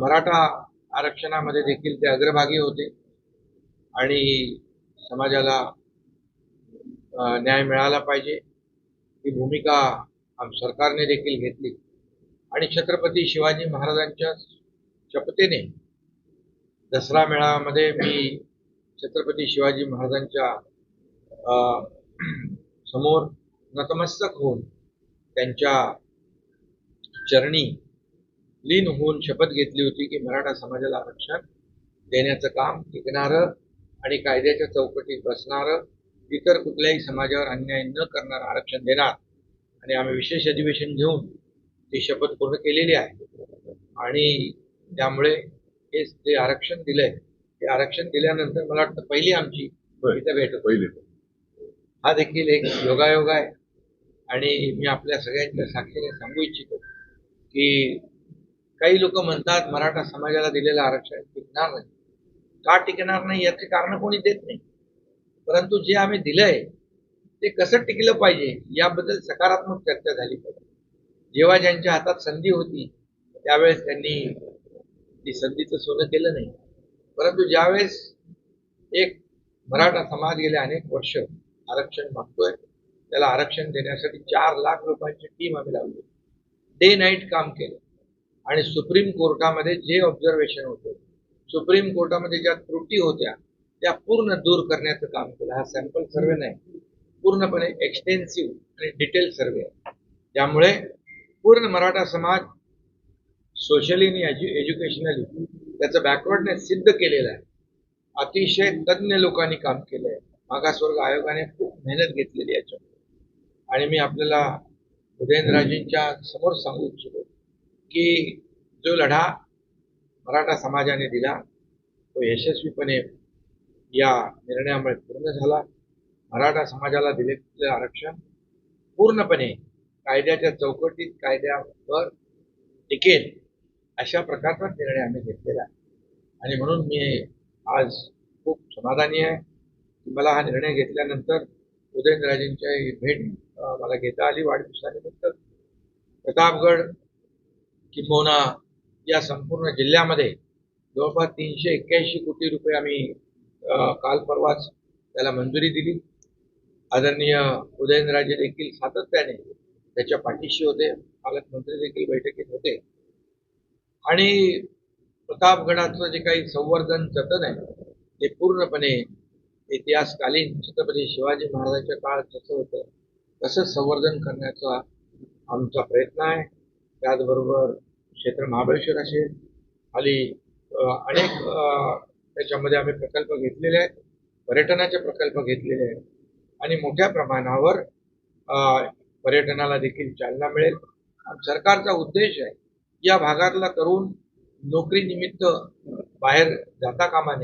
मराठा आरक्षणामध्ये देखील ते अग्रभागी होते. आणि समाजाला न्याय मिळाला पाहिजे. ही भूमिका आम सरकारने देखील घेतली. आणि छत्रपती शिवाजी महाराजांच्या शपथेने दसरा मेळाव्यामध्ये मी छत्रपती शिवाजी महाराजांच्या अं, समोर नतमस्तक होऊन त्यांच्या चरणी लीन होऊन शपथ घेतली होती की मराठा समाजाला आरक्षण देण्याचं काम टिकणारं आणि कायद्याच्या चौकटीत बसणारं इतर कुठल्याही समाजावर अन्याय न करणारं आरक्षण देणार आणि आम्ही विशेष अधिवेशन घेऊन ती शपथ पूर्ण केलेली आहे आणि त्यामुळे हे जे आरक्षण दिलंय ते आरक्षण दिल्यानंतर मला वाटतं पहिली आमची. इथं भेट. पहिले हा देखील एक योगायोग आहे आणि मी आपल्या सगळ्यांच्या साक्षीने सांगू इच्छितो की काही लोक म्हणतात मराठा समाजाला दिलेलं आरक्षण टिकणार नाही. का टिकणार नाही याचे कारण कोणी देत नाही. परंतु जे आम्ही दिलंय ते कसं टिकलं पाहिजे याबद्दल सकारात्मक चर्चा झाली पाहिजे. जेव्हा ज्यांच्या हातात संधी होती त्यावेळेस त्यांनी ती संधीचं सोनं केलं नाही. परंतु ज्यावेळेस एक मराठा समाज गेले अनेक वर्ष आरक्षण मागतोय त्याला आरक्षण देण्यासाठी चार लाख रुपयांची टीम आम्ही लावली. डे नाईट काम केलं. आणि सुप्रीम कोर्टामध्ये जे ऑब्झर्वेशन होते सुप्रीम कोर्टामध्ये ज्या त्रुटी होत्या त्या पूर्ण दूर करण्याचं काम केलं. हा सॅम्पल सर्वे नाही पूर्णपणे एक्सटेन्सिव्ह आणि डिटेल सर्वे आहे त्यामुळे पूर्ण मराठा समाज सोशली आणि एज्यु एज्युकेशनली त्याचं बॅकवर्डनेस सिद्ध केलेलं आहे. अतिशय तज्ज्ञ लोकांनी काम केलं आहे. मागासवर्ग आयोगाने खूप मेहनत घेतलेली याच्यामध्ये. आणि मी आपल्याला उदयनराजेंच्या समोर सांगू इच्छितो. की जो लढा मराठा समाजाने दिला तो यशस्वीपणे या निर्णयामुळे पूर्ण झाला. मराठा समाजाला दिलेलं आरक्षण. पूर्णपणे कायद्याच्या चौकटीत कायद्यावर टिकेल अशा प्रकारचा निर्णय आम्ही घेतलेला आहे. आणि म्हणून मी आज खूप समाधानी आहे की मला हा निर्णय घेतल्यानंतर उदयनराजेंच्या भेट मला घेता आली वाढदिवसानिमित्त. प्रतापगड किंबहुना हो या संपूर्ण जिल्ह्यामध्ये जवळपास तीनशे एक्क्याऐंशी कोटी रुपये आम्ही काल परवाच त्याला मंजुरी दिली. आदरणीय उदयनराजे देखील सातत्याने त्याच्या पाठीशी होते पालकमंत्री देखील बैठकीत होते. आणि प्रतापगडाचं जे काही संवर्धन जतन आहे ते पूर्णपणे इतिहासकालीन छत्रपती शिवाजी महाराजांच्या काळात जसं होतं तसंच संवर्धन करण्याचा आमचा प्रयत्न आहे. त्याचबरोबर क्षेत्र महाबळेश्वर असेल खाली अनेक त्याच्यामध्ये आम्ही प्रकल्प घेतलेले आहेत. पर्यटनाचे प्रकल्प घेतलेले आहेत. आणि मोठ्या प्रमाणावर पर्यटनाला देखील चालना मिळेल. सरकारचा उद्देश आहे या भागातला तरुण नोकरीनिमित्त बाहेर जाता कामा नये.